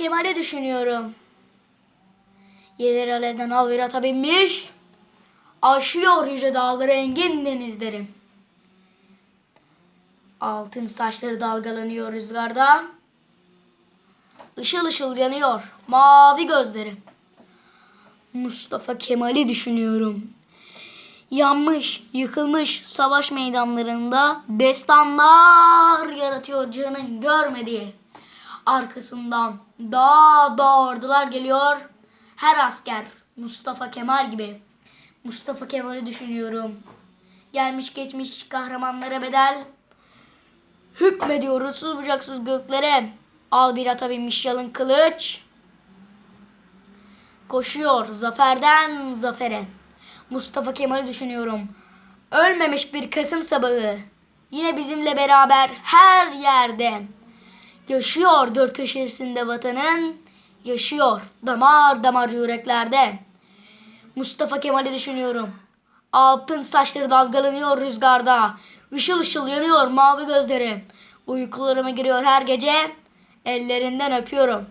Kemal'i düşünüyorum. Yeleri alevden al bir ata binmiş. Aşıyor yüce dağları engin denizleri. Altın saçları dalgalanıyor rüzgarda. Işıl ışıl yanıyor mavi gözleri. Mustafa Kemal'i düşünüyorum. Yanmış, yıkılmış savaş meydanlarında destanlar yaratıyor canın görmediği. Arkasından dağ ordular geliyor. Her asker Mustafa Kemal gibi. Mustafa Kemal'i düşünüyorum. Gelmiş geçmiş kahramanlara bedel. Hükmediyor uçsuz bucaksız göklere. Al bir ata binmiş yalın kılıç. Koşuyor zaferden zafere. Mustafa Kemal'i düşünüyorum. Ölmemiş bir Kasım sabahı. Yine bizimle beraber her yerde. Yaşıyor dört köşesinde vatanın. Yaşıyor damar damar yüreklerde. Mustafa Kemal'i düşünüyorum. Altın saçları dalgalanıyor rüzgarda. Işıl ışıl yanıyor mavi gözleri. Uykularıma giriyor her gece. Ellerinden öpüyorum.